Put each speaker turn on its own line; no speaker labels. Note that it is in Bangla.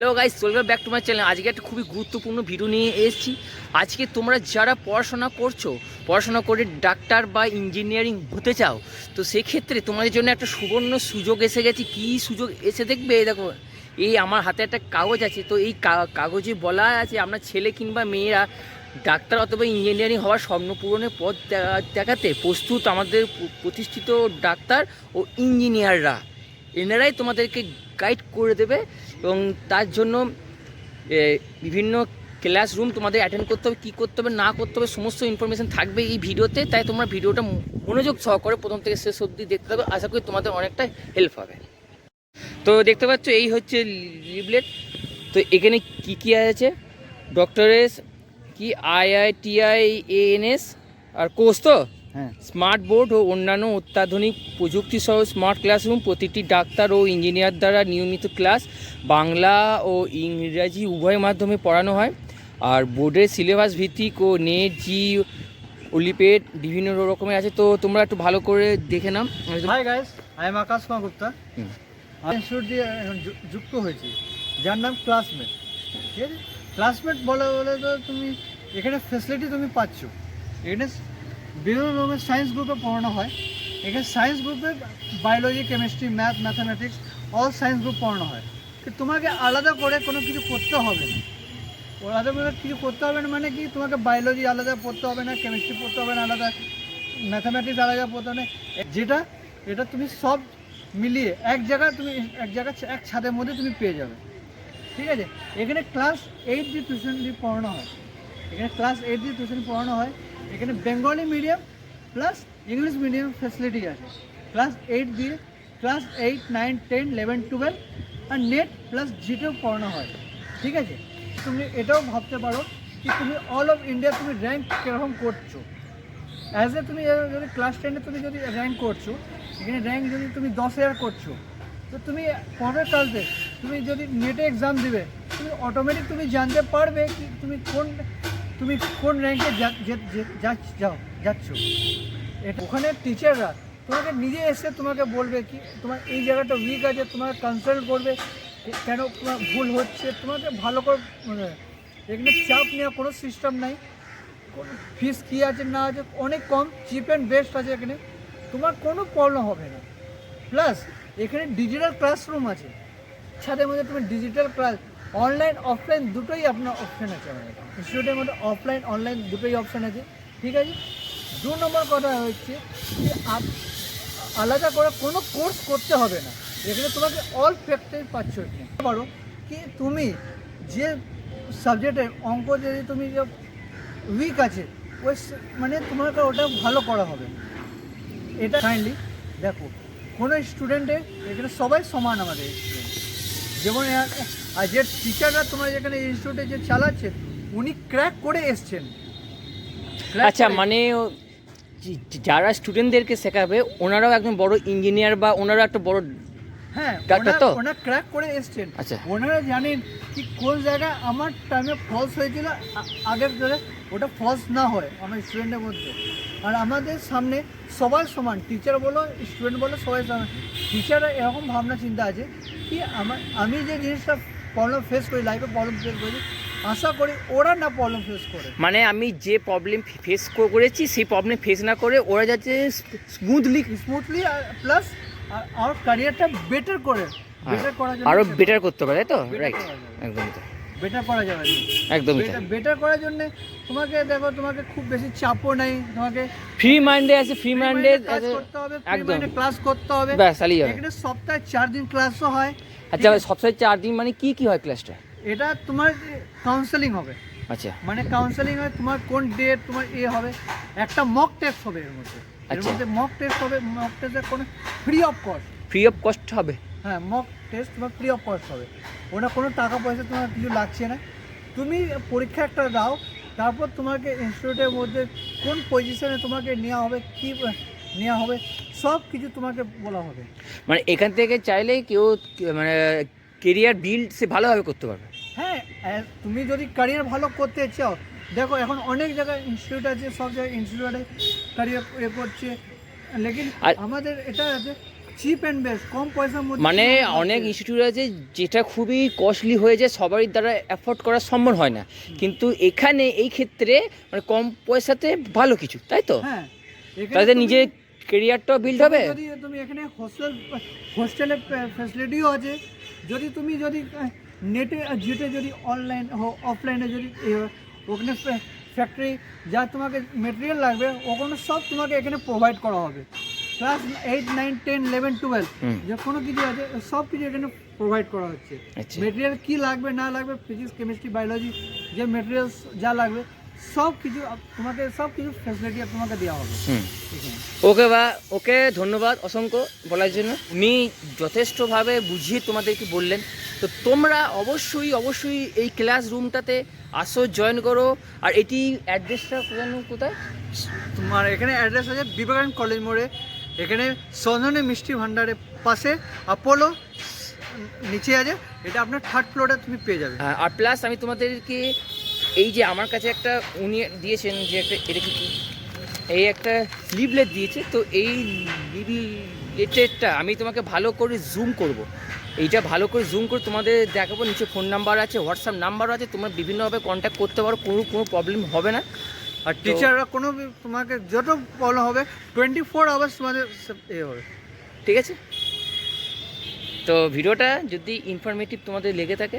Hello guys welcome back to my channel আজকে একটা খুবই গুরুত্বপূর্ণ ভিডিও নিয়ে এসেছি। আজকে তোমরা যারা পড়াশোনা করছ, পড়াশোনা করে ডাক্তার বা ইঞ্জিনিয়ারিং হতে চাও, তো সেক্ষেত্রে তোমাদের জন্য একটা সুবর্ণ সুযোগ এসে গেছে। কী সুযোগ এসে দেখবে? দেখো, এই আমার হাতে একটা কাগজ আছে, তো এই কাগজে বলা আছে আপনার ছেলে কিংবা মেয়েরা ডাক্তার অথবা ইঞ্জিনিয়ারিং হওয়ার স্বপ্ন পূরণের পথ দেখাতে প্রস্তুত আমাদের প্রতিষ্ঠিত ডাক্তার ও ইঞ্জিনিয়াররা এনারাই তোমাদেরকে গাইড করে দেবে। এবং তার জন্য বিভিন্ন ক্লাসরুম তোমাদের অ্যাটেন্ড করতে হবে, কী করতে হবে, না করতে হবে, সমস্ত ইনফরমেশন থাকবে এই ভিডিওতে, তাই তোমরা ভিডিওটা মনোযোগ সহকারে প্রথম থেকে শেষ অবধি দেখতে হবে আশা করি তোমাদের অনেকটা হেল্প হবে। তো দেখতে পাচ্ছ, এই হচ্ছে লিবলেট তো এখানে কি কি আছে? ডক্টরেস কি আইআইটিআই এএনএস আর কোর্স তো? স্মার্ট বোর্ড ও অন্যান্য অত্যাধুনিক প্রযুক্তি সহ স্মার্ট ক্লাসরুম প্রতিটি ডাক্তার ও ইঞ্জিনিয়ার দ্বারা নিয়মিত ক্লাস বাংলা ও ইংরাজি উভয় মাধ্যমে পড়ানো হয়। আর বোর্ডের সিলেবাস ভিত্তিক ও নেট জি অলিপেড বিভিন্ন রকমের আছে। তো তোমরা একটু ভালো করে দেখে নাও।
Hi guys I am Akash Kumar Gupta
hmm.
Institute দিয়ে যুক্ত হয়েছি। যার নাম ক্লাসমেট ঠিক আছে? ক্লাসমেট বলে বলে তো তুমি এখানে ফেসিলিটি তুমি পাচ্ছ। এখানে বিভিন্ন রকমের সায়েন্স গ্রুপে পড়ানো হয়। এখানে সায়েন্স গ্রুপে biology chemistry math mathematics all science group পড়ানো হয়। তোমাকে আলাদা করে কোনো কিছু করতে হবে না। আলাদা করে কিছু করতে হবে না মানে কি? তোমাকে বায়োলজি আলাদা পড়তে হবে না কেমিস্ট্রি পড়তে হবে না, আলাদা ম্যাথামেটিক্স আলাদা পড়তে হবে না। যেটা, এটা তুমি সব মিলিয়ে এক জায়গায় তুমি, এক জায়গায় এক ছাদের মধ্যে তুমি পেয়ে যাবে। ঠিক আছে? এখানে ক্লাস এইট দিয়ে টিউশন দিয়ে পড়ানো হয়। এখানে ক্লাস এইট দিয়ে টিউশন পড়ানো হয়। এখানে Bengali medium plus English medium facility আছে। ক্লাস এইট দিয়ে class eight nine ten eleven twelve আর নেট প্লাস জিটেও পড়ানো হয়। ঠিক আছে? তুমি এটাও ভাবতে পারো কি তুমি অল অফ ইন্ডিয়া তুমি র্যাঙ্ক কীরকম করছ। অ্যাজ এ তুমি যদি ক্লাস টেনে তুমি যদি র্যাঙ্ক করছ, এখানে র্যাঙ্ক যদি তুমি দশ হাজার করছ, তো তুমি পরের কালতে তুমি যদি নেটে এক্সাম দিবে, তুমি অটোমেটিক তুমি জানতে পারবে কি তুমি কোন তুমি কোন র্যাঙ্কে যাও, যাচ্ছ? এটা ওখানে টিচাররা তোমাকে নিজে এসে তোমাকে বলবে কি, তোমার এই জায়গাটা উইক আছে তোমাকে কনসাল্ট করবে কেন তোমার ভুল হচ্ছে, তোমাকে ভালো করে মানে এখানে চাপ নেওয়ার কোনো সিস্টেম নাই। ফিস কী আছে, না আছে, অনেক কম চিপ অ্যান্ড বেস্ট আছে এখানে। তোমার কোনো প্রবলেম হবে না। প্লাস এখানে ডিজিটাল ক্লাসরুম আছে। ছাদের মধ্যে তুমি ডিজিটাল ক্লাস অনলাইন অফলাইন দুটোই আপনার অপশান আছে আমাদের। ইনস্টিটিউটের মধ্যে অফলাইন অনলাইন দুটোই অপশান আছে। ঠিক আছে? দু নম্বর কথা হচ্ছে যে আলাদা করে কোনো কোর্স করতে হবে না। এখানে তোমাকে অল ফ্যাক্টরি পাচ্ছ এখানে। পারো কি তুমি যে সাবজেক্টে অঙ্ক যদি তুমি যে উইক আছে, ওই মানে তোমাকে ওটা ভালো করা হবে। এটা কাইন্ডলি দেখো, কোনো স্টুডেন্টের এখানে সবাই সমান আমাদের। যেমন আর যে টিচাররা তোমার যেখানে ইনস্টিটিউটে যে চালাচ্ছে উনি ক্র্যাক করে এসছেন
আচ্ছা মানে যারা স্টুডেন্টদেরকে শেখাবে ওনারাও একজন বড় ইঞ্জিনিয়ার বা ওনারা একটা বড়
হ্যাঁ
তো?
ওনার ক্র্যাক করে এসছেন
আচ্ছা।
ওনারা জানেন কি কোন জায়গায় আমার টাইমে ফলস হয়েছিল আগের ধরে ওটা ফলস না হয় আমার স্টুডেন্টের মধ্যে আর আমাদের সামনে সবাই সমান টিচার বলো স্টুডেন্ট বলো সবাই সমান টিচাররা এরকম ভাবনা চিন্তা আছে কি আমার আমি যে জিনিসটা প্রবলেম ফেস করি লাইফে প্রবলেম ফেস করি। আশা করি ওরা না প্রবলেম ফেস করে।
মানে আমি যে প্রবলেম ফেস করেছি সেই প্রবলেম ফেস না করে ওরা যাতে স্মুথলি
স্মুথলি প্লাস আমার ক্যারিয়ারটা বেটার করে। বেটার করার
আরও বেটার করতে পারে তাই তো? রাইট একদম
বেটার করা যাবে
একদমই
বেটার করার জন্য তোমাকে দেখো তোমাকে খুব বেশি চাপও নেই তোমাকে
ফ্রি মাইন্ডে আছে ফ্রি মাইন্ডে
ক্লাস করতে হবে
একদম।
ক্লাস করতে হবে।
ব্যাস যাবে।
এখানে সপ্তাহে চার দিন ক্লাসও হয়।
আচ্ছা সবসময় চার দিন মানে কি কি হয় ক্লাসটা
এটা তোমার কাউন্সেলিং হবে।
আচ্ছা।
মানে কাউন্সেলিং হয় তোমার কোন ডেট তোমার এ হবে। একটা মক টেস্ট হবে এর মধ্যে। এর
আচ্ছা।
মধ্যে মক টেস্ট হবে মক টেস্টের কোনো free of cost
free of cost হবে?
হ্যাঁ মক টেস্ট তোমার ফ্রি অফ কস্ট হবে। ওটা কোনো টাকা পয়সা তোমার কিছু লাগছে না। তুমি পরীক্ষা একটা দাও তারপর তোমাকে ইনস্টিটিউটের মধ্যে কোন পজিশনে তোমাকে নেওয়া হবে কী নেওয়া হবে সব কিছু তোমাকে বলা হবে।
মানে এখান থেকে চাইলে কেউ মানে কেরিয়ার বিল্ড সে ভালোভাবে করতে পারবে।
হ্যাঁ তুমি যদি ক্যারিয়ার ভালো করতে চাও দেখো এখন অনেক জায়গায় ইনস্টিটিউট আছে সব জায়গায় ইনস্টিটিউটে ক্যারিয়ার এ করছে লেকিন আমাদের এটা আছে চিপ অ্যান্ড বেস্ট কম পয়সার মধ্যে
মানে অনেক ইনস্টিটিউট আছে যেটা খুবই কস্টলি হয়ে যায় সবারই দ্বারা অ্যাফোর্ড করা সম্ভব হয় না। কিন্তু এখানে এই ক্ষেত্রে মানে কম পয়সাতে ভালো কিছু তাই তো?
হ্যাঁ
তাদের নিজের কেরিয়ারটাও বিল্ড হবে?
যদি তুমি এখানে হোস্টেল হোস্টেলের ফ্যাসিলিটিও আছে যদি তুমি যদি নেটে জেটে যদি অনলাইন অফলাইনে যদি ওখানে ফ্যাক্টরি যা তোমাকে মেটেরিয়াল লাগবে ওখানে সব তোমাকে এখানে প্রোভাইড করা হবে। Class eight nine ten eleven twelve. যে কোনো কিছু আছে সব কিছু এখানে প্রোভাইড করা হচ্ছে।
আচ্ছা।
মেটেরিয়াল কি লাগবে না লাগবে ফিজিক্স কেমিস্ট্রি বায়োলজি যে মেটেরিয়ালস যা লাগবে সব কিছু তোমাকে সব কিছু ফ্যাসিলিটি তোমাকে দেওয়া হবে।
ওকে বা ওকে ধন্যবাদ অসংখ্য বলার জন্য। উনি যথেষ্টভাবে বুঝিয়ে তোমাদেরকে বললেন। তো তোমরা অবশ্যই অবশ্যই এই ক্লাস রুমটাতে আসো জয়েন করো। আর এটি অ্যাড্রেসটা কোথায় কোথায়?
তোমার এখানে অ্যাড্রেস আছে বিবেকানন্দ কলেজ মোড়ে। এখানে সন্ধনে মিষ্টি ভান্ডারের পাশে অ্যাপোলো নিচে আছে এটা আপনার থার্ড ফ্লোরে তুমি পেয়ে যাবে
হ্যাঁ, আর প্লাস আমি তোমাদেরকে এই যে আমার কাছে একটা উনি দিয়েছেন যে একটা এটা কি? এই একটা লিভলেট দিয়েছে তো এই লিভলেটেরটা আমি তোমাকে ভালো করে জুম করব। এইটা ভালো করে জুম করে তোমাদের দেখাবো নিচে ফোন নাম্বার আছে হোয়াটসঅ্যাপ নাম্বারও আছে তোমরা বিভিন্নভাবে কন্ট্যাক্ট করতে পারো কোনো কোনো প্রবলেম হবে না
আর টিচাররা কোনো তোমাকে যত প্রবলেম হবে টোয়েন্টি ফোর আওয়ার্স তোমাদের এ হবে।
ঠিক আছে? তো ভিডিওটা যদি ইনফরমেটিভ তোমাদের লেগে থাকে